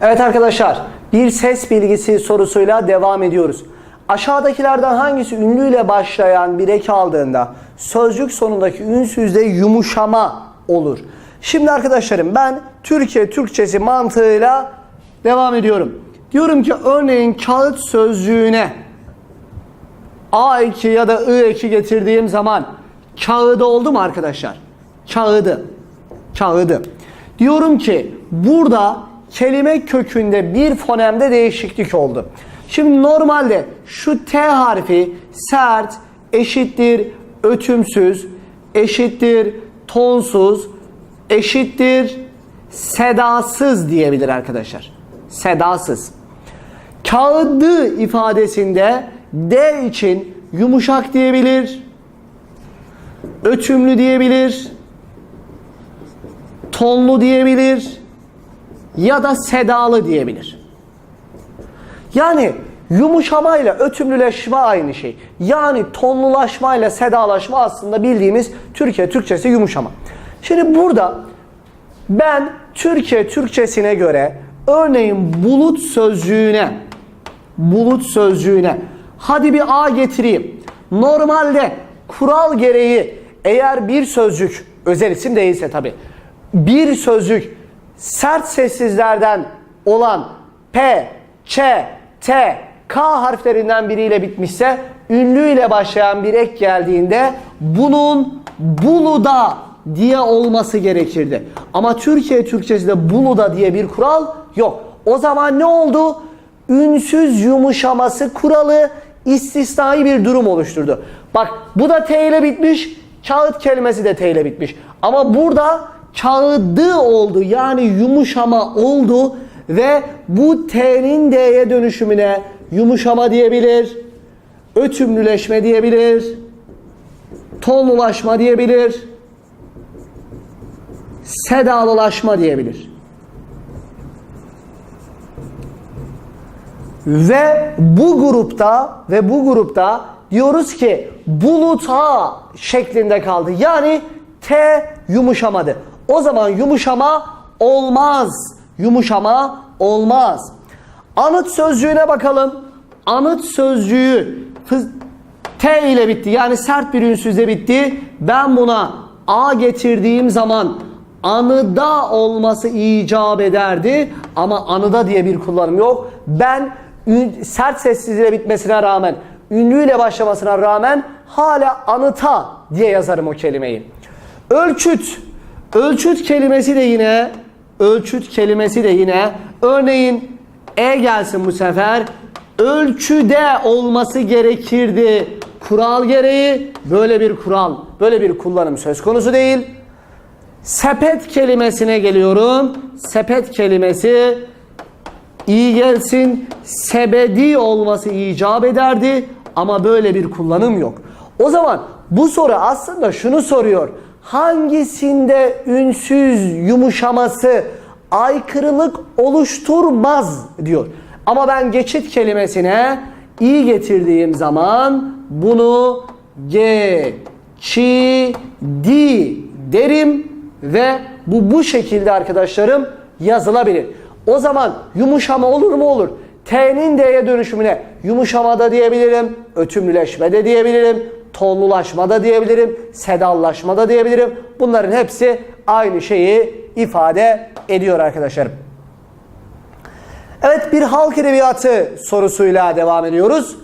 Evet arkadaşlar, bir ses bilgisi sorusuyla devam ediyoruz. Aşağıdakilerden hangisi ünlüyle başlayan bir ek aldığında sözcük sonundaki ünsüzde yumuşama olur? Şimdi arkadaşlarım ben Türkiye Türkçesi mantığıyla devam ediyorum. Diyorum ki örneğin kağıt sözcüğüne A2 ya da I2 getirdiğim zaman kağıdı oldu mu arkadaşlar? Kağıdı. Kağıdı. Diyorum ki burada kelime kökünde bir fonemde değişiklik oldu. Şimdi normalde şu T harfi sert, eşittir, ötümsüz, eşittir, tonsuz, eşittir, sedasız diyebilir arkadaşlar. Sedasız. Kağıdı ifadesinde D için yumuşak diyebilir, ötümlü diyebilir, tonlu diyebilir ya da sedalı diyebilir. Yani yumuşamayla ötümlüleşme aynı şey. Yani tonlulaşmayla sedalaşma aslında bildiğimiz Türkiye Türkçesi yumuşama. Şimdi burada ben Türkiye Türkçesine göre örneğin bulut sözcüğüne bulut sözcüğüne hadi bir A getireyim. Normalde kural gereği eğer bir sözcük özel isim değilse tabi bir sözcük sert sessizlerden olan P, Ç, T, K harflerinden biriyle bitmişse ünlüyle başlayan bir ek geldiğinde bunun buluda diye olması gerekirdi. Ama Türkiye Türkçesinde buluda diye bir kural yok. O zaman ne oldu? Ünsüz yumuşaması kuralı istisnai bir durum oluşturdu. Bak bu da T ile bitmiş, kağıt kelimesi de T ile bitmiş. Ama burada kağıdı oldu yani yumuşama oldu ve bu T'nin D'ye dönüşümüne yumuşama diyebilir, ötümlüleşme diyebilir, tonlulaşma diyebilir, sedalılaşma diyebilir. Ve bu grupta ve bu grupta diyoruz ki buluta şeklinde kaldı. Yani T yumuşamadı. O zaman yumuşama olmaz. Yumuşama olmaz. Anıt sözcüğüne bakalım. Anıt sözcüğü T ile bitti. Yani sert bir ünsüzle bitti. Ben buna A getirdiğim zaman anıda olması icap ederdi. Ama anıda diye bir kullanım yok. Ben sert sessizliğe bitmesine rağmen, ünlüyle başlamasına rağmen hala anıta diye yazarım o kelimeyi. Ölçüt. Ölçüt kelimesi de yine ölçüt kelimesi de yine örneğin e gelsin bu sefer ölçüde olması gerekirdi. Kural gereği böyle bir kural, böyle bir kullanım söz konusu değil. Sepet kelimesine geliyorum. Sepet kelimesi iyi gelsin sebedi olması icap ederdi ama böyle bir kullanım yok. O zaman bu soru aslında şunu soruyor. Hangisinde ünsüz yumuşaması aykırılık oluşturmaz diyor. Ama ben geçit kelimesine iyi getirdiğim zaman bunu geçidi derim ve bu bu şekilde arkadaşlarım yazılabilir. O zaman yumuşama olur mu olur? T'nin D'ye dönüşümüne yumuşama da diyebilirim, ötümlüleşme de diyebilirim, tonlulaşma da diyebilirim, sedallaşma da diyebilirim. Bunların hepsi aynı şeyi ifade ediyor arkadaşlarım. Evet bir halk edebiyatı sorusuyla devam ediyoruz.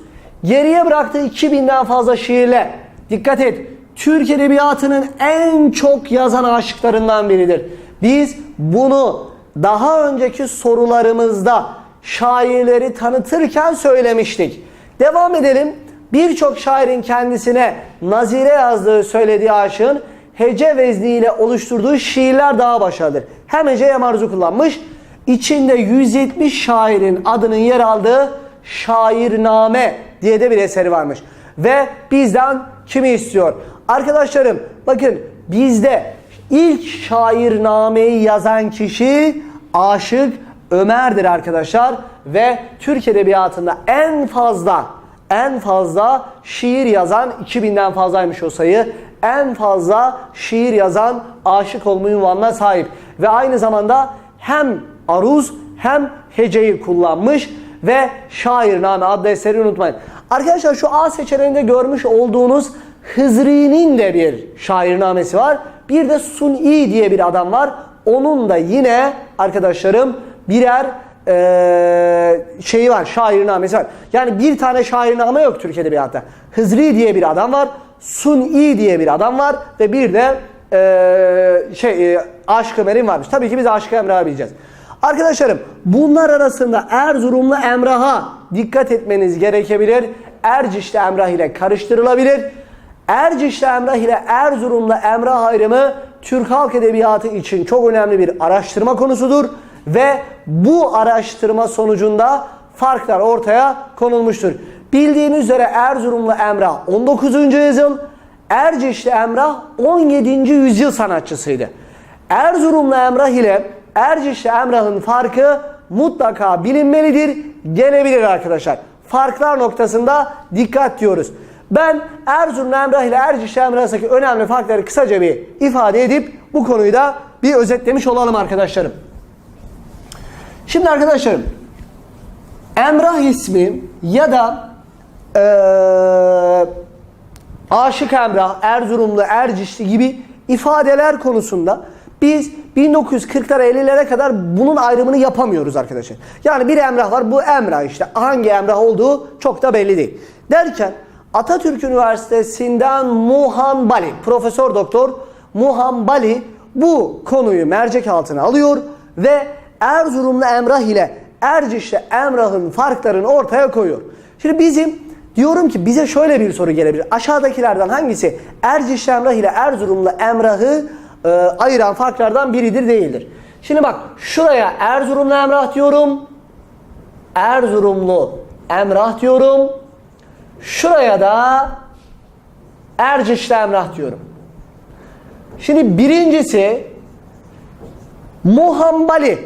Geriye bıraktığı 2000'den fazla şiirle dikkat et Türk edebiyatının en çok yazan aşıklarından biridir. Biz bunu daha önceki sorularımızda şairleri tanıtırken söylemiştik. Devam edelim. Birçok şairin kendisine nazire yazdığı söylediği aşığın hece vezniyle oluşturduğu şiirler daha başarılıdır. Hem hece hem arzu kullanmış. İçinde 170 şairin adının yer aldığı Şairname diye de bir eseri varmış. Ve bizden kimi istiyor? Arkadaşlarım bakın bizde ilk şairnameyi yazan kişi Aşık Ömer'dir arkadaşlar. Ve Türk Edebiyatı'nda en fazla en fazla şiir yazan 2000'den fazlaymış o sayı. En fazla şiir yazan aşık olma ünvanına sahip. Ve aynı zamanda hem aruz hem heceyi kullanmış ve Şairname adlı eseri unutmayın. Arkadaşlar şu A seçeneğinde görmüş olduğunuz Hızri'nin de bir şairnamesi var. Bir de Sun'i diye bir adam var. Onun da yine arkadaşlarım birer eee şeyi var, şairnamesi var. Yani bir tane şairname yok Türk Edebiyatı'nda. Hızri diye bir adam var, Sun'i diye bir adam var ve bir de eee şey eee, Aşk-ı Merim varmış. Tabii ki biz Aşk-ı Emrah'ı bileceğiz. Arkadaşlarım bunlar arasında Erzurumlu Emrah'a dikkat etmeniz gerekebilir. Erciş'te Emrah ile karıştırılabilir. Erciş'te Emrah ile Erzurumlu Emrah ayrımı Türk Halk Edebiyatı için çok önemli bir araştırma konusudur. Ve bu araştırma sonucunda farklar ortaya konulmuştur. Bildiğiniz üzere Erzurumlu Emrah 19. yüzyıl, Erciş'te Emrah 17. yüzyıl sanatçısıydı. Erzurumlu Emrah ile Erciş'te Emrah'ın farkı mutlaka bilinmelidir, gelebilir arkadaşlar. Farklar noktasında dikkat diyoruz. Ben Erzurumlu Emrah ile Erciş'te Emrah arasındaki önemli farkları kısaca bir ifade edip bu konuyu da bir özetlemiş olalım arkadaşlarım. Şimdi arkadaşlarım Emrah ismi ya da eee Aşık Emrah, Erzurumlu, Ercişli gibi ifadeler konusunda biz 1940'lara 50'lere kadar bunun ayrımını yapamıyoruz arkadaşlar. Yani bir Emrah var bu Emrah işte hangi Emrah olduğu çok da belli değil. Derken Atatürk Üniversitesi'nden Muhan Bali, Profesör Doktor Muhan Bali bu konuyu mercek altına alıyor ve Erzurumlu Emrah ile Erciş'te Emrah'ın farklarını ortaya koyuyor. Şimdi bizim Diyorum ki bize şöyle bir soru gelebilir. Aşağıdakilerden hangisi Erciş Emrah ile Erzurumlu Emrah'ı e, ayıran farklardan biridir değildir? Şimdi bak şuraya Erzurumlu Emrah diyorum. Erzurumlu Emrah diyorum. Şuraya da Ercişli Emrah diyorum. Şimdi birincisi Muhambali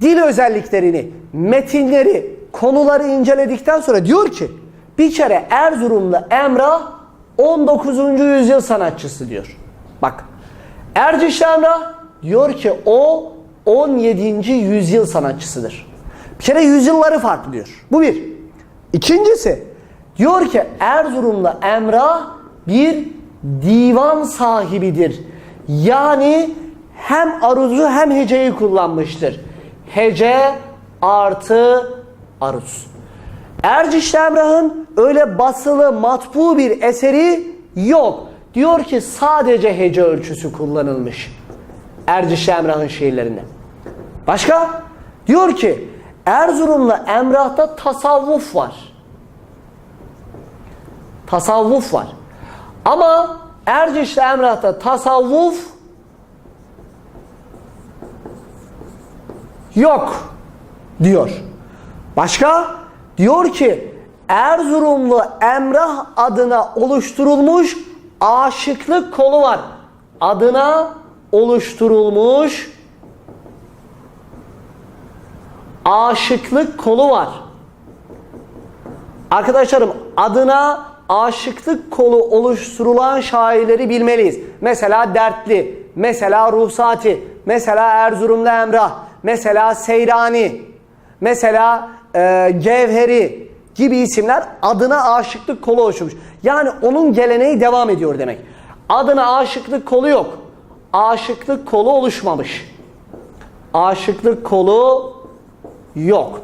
dil özelliklerini, metinleri, konuları inceledikten sonra diyor ki bir kere Erzurumlu Emrah 19. yüzyıl sanatçısı diyor. Bak Ercişli Emrah diyor ki o 17. yüzyıl sanatçısıdır. Bir kere yüzyılları farklı diyor. Bu bir. İkincisi diyor ki Erzurumlu Emrah bir divan sahibidir. Yani hem aruzu hem heceyi kullanmıştır. Hece artı aruz. Ercişli Emrah'ın öyle basılı matbu bir eseri yok. Diyor ki sadece hece ölçüsü kullanılmış. Ercişli Emrah'ın şiirlerinde. Başka? Diyor ki Erzurumlu Emrah'ta tasavvuf var. Tasavvuf var. Ama Ercişli Emrah'ta tasavvuf yok diyor. Başka? Diyor ki Erzurumlu Emrah adına oluşturulmuş aşıklık kolu var. Adına oluşturulmuş aşıklık kolu var. Arkadaşlarım adına aşıklık kolu oluşturulan şairleri bilmeliyiz. Mesela Dertli, mesela Ruhsati, mesela Erzurumlu Emrah, mesela Seyrani, mesela e, Gevheri gibi isimler adına aşıklık kolu oluşturmuş. Yani onun geleneği devam ediyor demek. Adına aşıklık kolu yok. Aşıklık kolu oluşmamış. Aşıklık kolu yok.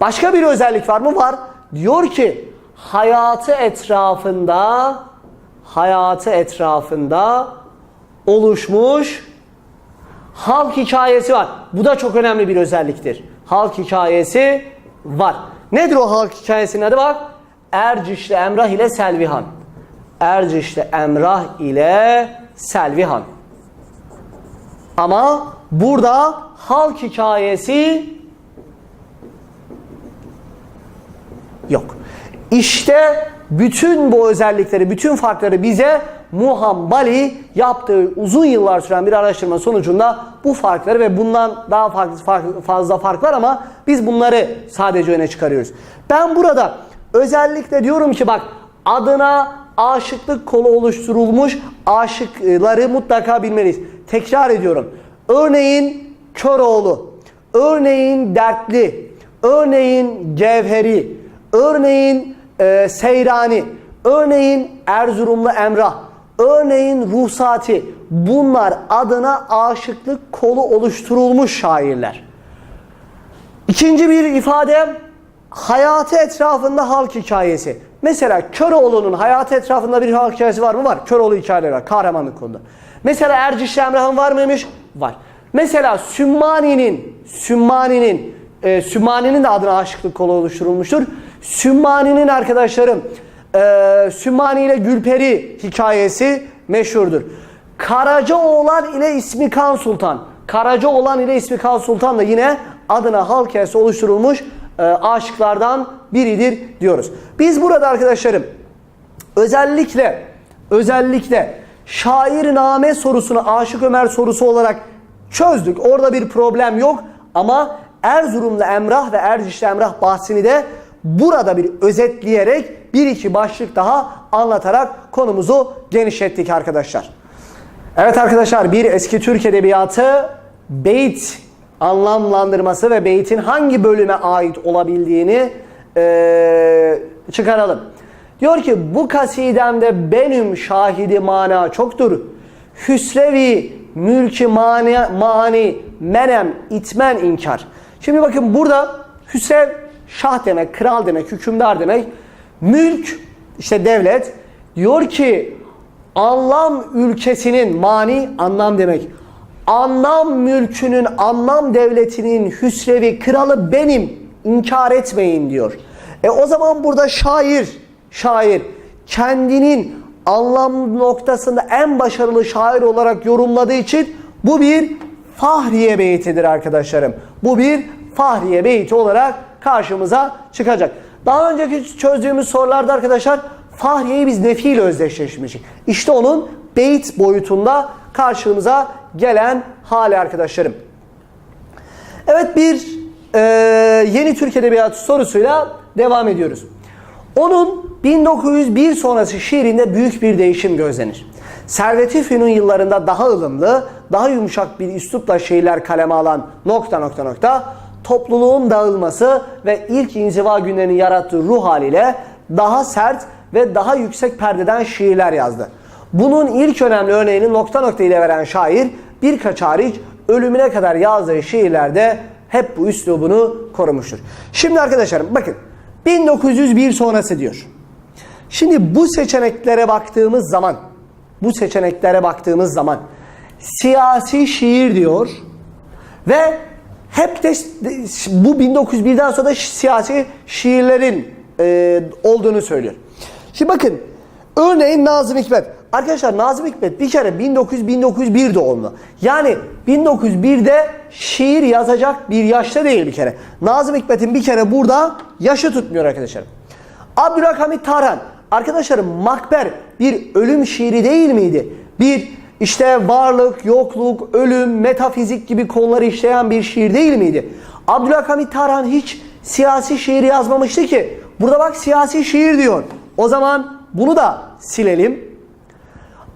Başka bir özellik var mı? Var. Diyor ki hayatı etrafında hayatı etrafında oluşmuş halk hikayesi var. Bu da çok önemli bir özelliktir. Halk hikayesi var. Nedir o halk hikayesinin adı bak? Ercişli Emrah ile Selvihan. Ercişli Emrah ile Selvihan. Ama burada halk hikayesi yok. İşte bütün bu özellikleri, bütün farkları bize Muham Bali yaptığı uzun yıllar süren bir araştırma sonucunda bu farkları ve bundan daha farklı fazla fark var ama biz bunları sadece öne çıkarıyoruz. Ben burada Özellikle diyorum ki bak adına aşıklık kolu oluşturulmuş aşıkları mutlaka bilmeliyiz. Tekrar ediyorum. Örneğin Köroğlu, örneğin Dertli, örneğin Cevheri, örneğin e, Seyrani, örneğin Erzurumlu Emrah, örneğin Ruhsati. Bunlar adına aşıklık kolu oluşturulmuş şairler. İkinci bir ifade hayatı etrafında halk hikayesi. Mesela Köroğlu'nun hayatı etrafında bir halk hikayesi var mı? Var. Köroğlu hikayeleri var. Kahramanlık konuda. Mesela Erciş Emrah'ın var mıymış? Var. Mesela Sümmani'nin Sümmani'nin e, Sümmani'nin de adına aşıklık kolu oluşturulmuştur. Sümmani'nin arkadaşlarım e, Sümmani ile Gülperi hikayesi meşhurdur. Karacaoğlan ile İsmi Kan Sultan. Karacaoğlan ile İsmi Kan Sultan da yine adına halk hikayesi oluşturulmuş e, aşıklardan biridir diyoruz. Biz burada arkadaşlarım özellikle özellikle şairname sorusunu Aşık Ömer sorusu olarak çözdük. Orada bir problem yok ama Erzurumlu Emrah ve Ercişli Emrah bahsini de burada bir özetleyerek bir iki başlık daha anlatarak konumuzu genişlettik arkadaşlar. Evet arkadaşlar bir eski Türk edebiyatı beyt anlamlandırması ve beytin hangi bölüme ait olabildiğini eee, çıkaralım. Diyor ki bu kasidemde benim şahidi mana çoktur. Hüsrevi mülki mani, mani menem itmen inkar. Şimdi bakın burada Hüsrev şah demek, kral demek, hükümdar demek. Mülk işte devlet. Diyor ki anlam ülkesinin mani anlam demek. Anlam mülkünün, anlam devletinin hüsrevi kralı benim. inkar etmeyin diyor. E o zaman burada şair, şair kendinin anlam noktasında en başarılı şair olarak yorumladığı için bu bir Fahriye beytidir arkadaşlarım. Bu bir Fahriye beyti olarak karşımıza çıkacak. Daha önceki çözdüğümüz sorularda arkadaşlar Fahriye'yi biz Nefi ile özdeşleştirmiştik. İşte onun beyt boyutunda karşımıza gelen hali arkadaşlarım. Evet bir e, yeni Türk Edebiyatı sorusuyla devam ediyoruz. Onun 1901 sonrası şiirinde büyük bir değişim gözlenir. Servet-i Fünun yıllarında daha ılımlı, daha yumuşak bir üslupla şiirler kaleme alan nokta nokta nokta topluluğun dağılması ve ilk inziva günlerinin yarattığı ruh haliyle daha sert ve daha yüksek perdeden şiirler yazdı. Bunun ilk önemli örneğini nokta nokta ile veren şair birkaç hariç ölümüne kadar yazdığı şiirlerde hep bu üslubunu korumuştur. Şimdi arkadaşlarım bakın 1901 sonrası diyor. Şimdi bu seçeneklere baktığımız zaman bu seçeneklere baktığımız zaman siyasi şiir diyor ve hep de bu 1901'den sonra da siyasi şiirlerin e, olduğunu söylüyor. Şimdi bakın örneğin Nazım Hikmet. Arkadaşlar Nazım Hikmet bir kere 1900-1901 doğumlu. Yani 1901'de şiir yazacak bir yaşta değil bir kere. Nazım Hikmet'in bir kere burada yaşı tutmuyor arkadaşlar. Abdülhamit Tarhan. Arkadaşlarım Makber bir ölüm şiiri değil miydi? Bir işte varlık, yokluk, ölüm, metafizik gibi konuları işleyen bir şiir değil miydi? Abdülhamit Tarhan hiç siyasi şiir yazmamıştı ki. Burada bak siyasi şiir diyor. O zaman bunu da silelim.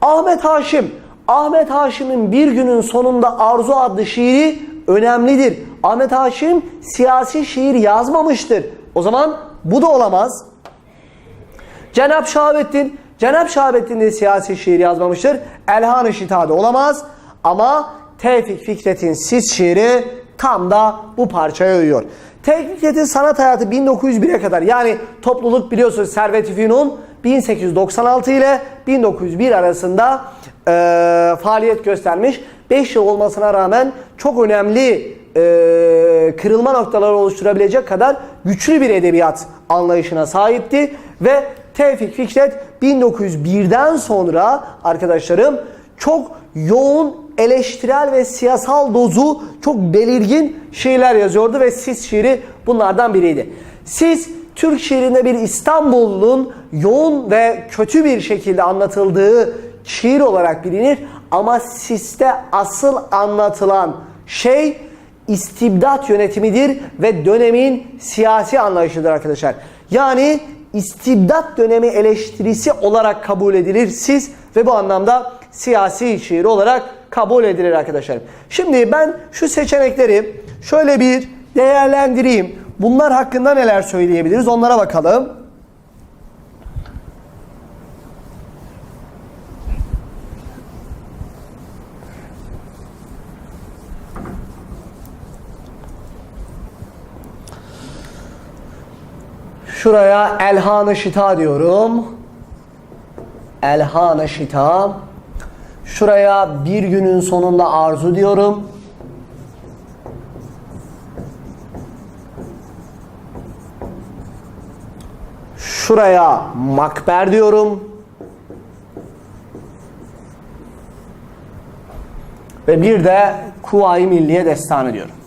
Ahmet Haşim. Ahmet Haşim'in bir günün sonunda Arzu adlı şiiri önemlidir. Ahmet Haşim siyasi şiir yazmamıştır. O zaman bu da olamaz. Cenab Şahabettin, Cenab Şahabettin siyasi şiir yazmamıştır. Elhan-ı Şita'da olamaz. Ama Tevfik Fikret'in Sis şiiri tam da bu parçaya uyuyor. Tevfik Fikret'in sanat hayatı 1901'e kadar yani topluluk biliyorsunuz Servet-i Fünun 1896 ile 1901 arasında e, faaliyet göstermiş. 5 yıl olmasına rağmen çok önemli e, kırılma noktaları oluşturabilecek kadar güçlü bir edebiyat anlayışına sahipti ve Tevfik Fikret 1901'den sonra arkadaşlarım çok yoğun eleştirel ve siyasal dozu çok belirgin şiirler yazıyordu ve Sis şiiri bunlardan biriydi. Sis Türk şiirinde bir İstanbul'un yoğun ve kötü bir şekilde anlatıldığı şiir olarak bilinir ama Sis'te asıl anlatılan şey istibdat yönetimidir ve dönemin siyasi anlayışıdır arkadaşlar. Yani istibdat dönemi eleştirisi olarak kabul edilir siz ve bu anlamda siyasi şiir olarak kabul edilir arkadaşlarım. Şimdi ben şu seçenekleri şöyle bir değerlendireyim. Bunlar hakkında neler söyleyebiliriz onlara bakalım. Şuraya Elhan-ı Şita diyorum. Elhan-ı Şita. Şuraya bir günün sonunda arzu diyorum. Şuraya makber diyorum. Ve bir de Kuvayi Milliye Destanı diyorum.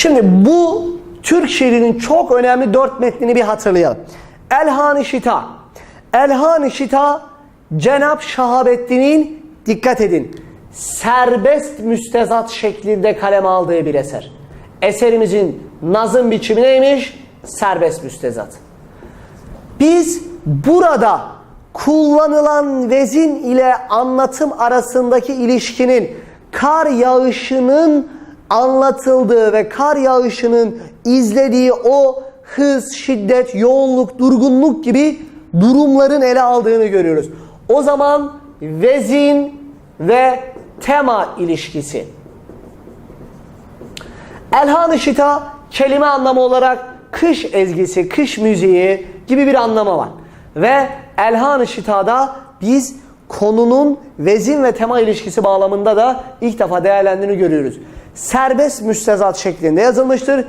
Şimdi bu Türk şiirinin çok önemli dört metnini bir hatırlayalım. Elhan-ı Şita. Elhan-ı Şita Cenab Şahabettin'in dikkat edin serbest müstezat şeklinde kaleme aldığı bir eser. Eserimizin nazım biçimi neymiş? Serbest müstezat. Biz burada kullanılan vezin ile anlatım arasındaki ilişkinin kar yağışının anlatıldığı ve kar yağışının izlediği o hız, şiddet, yoğunluk, durgunluk gibi durumların ele aldığını görüyoruz. O zaman vezin ve tema ilişkisi. Elhan-ı Şita kelime anlamı olarak kış ezgisi, kış müziği gibi bir anlamı var. Ve Elhan-ı Şita'da biz konunun vezin ve tema ilişkisi bağlamında da ilk defa değerlendiğini görüyoruz. Serbest müstezat şeklinde yazılmıştır.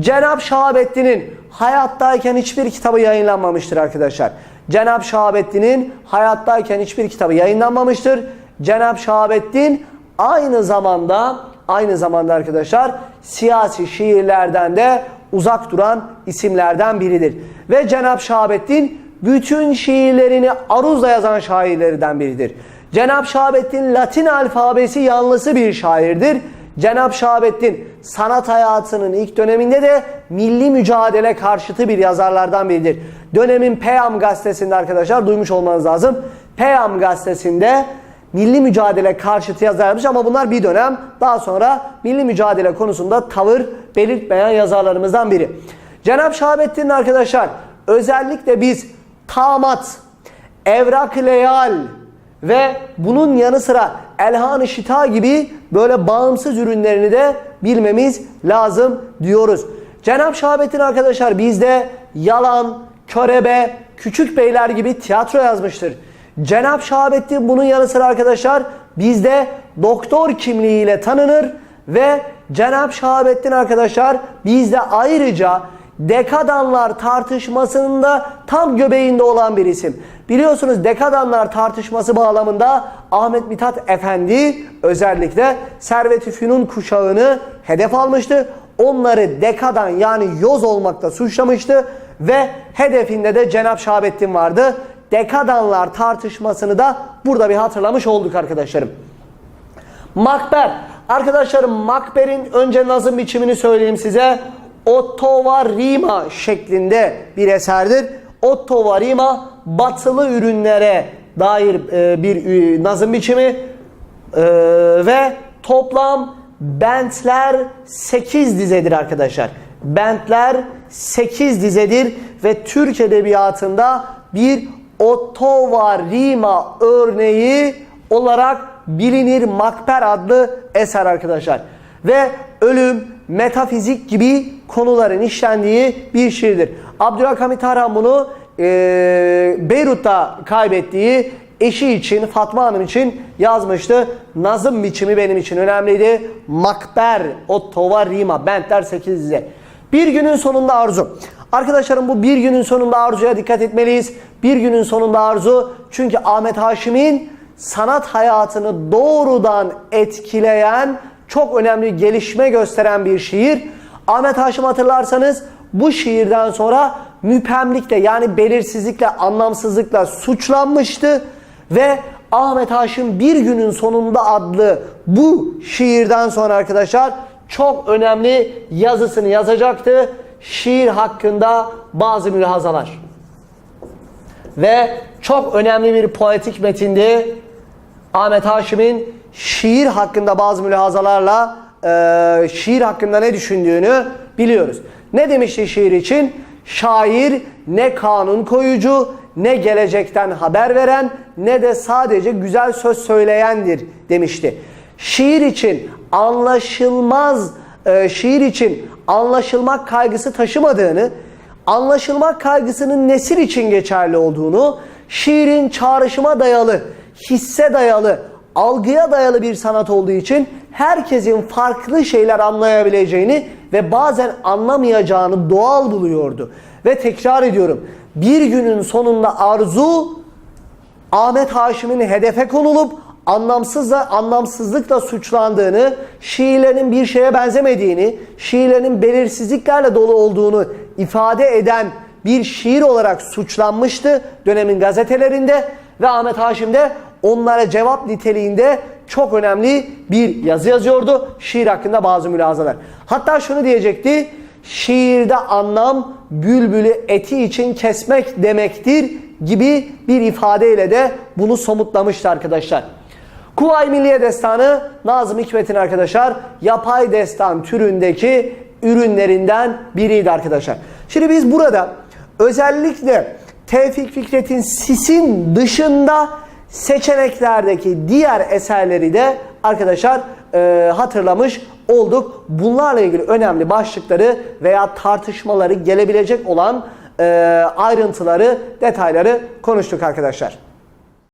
Cenab Şahabettin'in hayattayken hiçbir kitabı yayınlanmamıştır arkadaşlar. Cenab Şahabettin'in hayattayken hiçbir kitabı yayınlanmamıştır. Cenab Şahabettin aynı zamanda aynı zamanda arkadaşlar siyasi şiirlerden de uzak duran isimlerden biridir. Ve Cenab Şahabettin bütün şiirlerini aruzla yazan şairlerden biridir. Cenab Şahabettin Latin alfabesi yanlısı bir şairdir. Cenab Şahabettin sanat hayatının ilk döneminde de milli mücadele karşıtı bir yazarlardan biridir. Dönemin Peyam gazetesinde arkadaşlar duymuş olmanız lazım. Peyam gazetesinde milli mücadele karşıtı yazarmış ama bunlar bir dönem daha sonra milli mücadele konusunda tavır belirtmeyen yazarlarımızdan biri. Cenab Şahabettin arkadaşlar özellikle biz tamat, evrak leyal ve bunun yanı sıra elhan-ı şita gibi böyle bağımsız ürünlerini de bilmemiz lazım diyoruz. Cenab Şahabettin arkadaşlar bizde yalan, körebe, küçük beyler gibi tiyatro yazmıştır. Cenab Şahabettin bunun yanı sıra arkadaşlar bizde doktor kimliğiyle tanınır ve Cenab Şahabettin arkadaşlar bizde ayrıca dekadanlar tartışmasının da tam göbeğinde olan bir isim. Biliyorsunuz dekadanlar tartışması bağlamında Ahmet Mithat Efendi özellikle Servet-i Fünun kuşağını hedef almıştı. Onları dekadan yani yoz olmakta suçlamıştı ve hedefinde de Cenab Şahabettin vardı. Dekadanlar tartışmasını da burada bir hatırlamış olduk arkadaşlarım. Makber. Arkadaşlarım Makber'in önce nazım biçimini söyleyeyim size. Ottovarima şeklinde bir eserdir. Ottovarima batılı ürünlere dair e, bir e, nazım biçimi e, ve toplam bentler 8 dizedir arkadaşlar. Bentler 8 dizedir ve Türk edebiyatında bir Ottovarima örneği olarak bilinir Makber adlı eser arkadaşlar. Ve ölüm, metafizik gibi konuların işlendiği bir şiirdir. Abdülhamit Tarhan bunu e, Beyrut'ta kaybettiği eşi için, Fatma Hanım için yazmıştı. Nazım biçimi benim için önemliydi. Makber, Ottova, Rima, Bentler 8 dize. Bir günün sonunda arzu. Arkadaşlarım bu bir günün sonunda arzuya dikkat etmeliyiz. Bir günün sonunda arzu çünkü Ahmet Haşim'in sanat hayatını doğrudan etkileyen çok önemli gelişme gösteren bir şiir. Ahmet Haşim hatırlarsanız bu şiirden sonra müphemlikle yani belirsizlikle, anlamsızlıkla suçlanmıştı ve Ahmet Haşim Bir Günün Sonunda adlı bu şiirden sonra arkadaşlar çok önemli yazısını yazacaktı. Şiir hakkında bazı mülahazalar. Ve çok önemli bir poetik metindi. Ahmet Haşim'in şiir hakkında bazı mülahazalarla e, şiir hakkında ne düşündüğünü biliyoruz. Ne demişti şiir için? Şair ne kanun koyucu, ne gelecekten haber veren, ne de sadece güzel söz söyleyendir demişti. Şiir için anlaşılmaz, e, şiir için anlaşılmak kaygısı taşımadığını, anlaşılmak kaygısının nesil için geçerli olduğunu, şiirin çağrışıma dayalı, hisse dayalı, algıya dayalı bir sanat olduğu için herkesin farklı şeyler anlayabileceğini ve bazen anlamayacağını doğal buluyordu. Ve tekrar ediyorum, bir günün sonunda arzu Ahmet Haşim'in hedefe konulup anlamsızla anlamsızlıkla suçlandığını, şiirlerin bir şeye benzemediğini, şiirlerin belirsizliklerle dolu olduğunu ifade eden bir şiir olarak suçlanmıştı dönemin gazetelerinde ve Ahmet Haşim de onlara cevap niteliğinde çok önemli bir yazı yazıyordu. Şiir hakkında bazı mülazalar. Hatta şunu diyecekti. Şiirde anlam bülbülü eti için kesmek demektir gibi bir ifadeyle de bunu somutlamıştı arkadaşlar. Kuvayi Milliye Destanı Nazım Hikmet'in arkadaşlar yapay destan türündeki ürünlerinden biriydi arkadaşlar. Şimdi biz burada özellikle Tevfik Fikret'in Sis'in dışında seçeneklerdeki diğer eserleri de arkadaşlar e, hatırlamış olduk. Bunlarla ilgili önemli başlıkları veya tartışmaları gelebilecek olan e, ayrıntıları, detayları konuştuk arkadaşlar.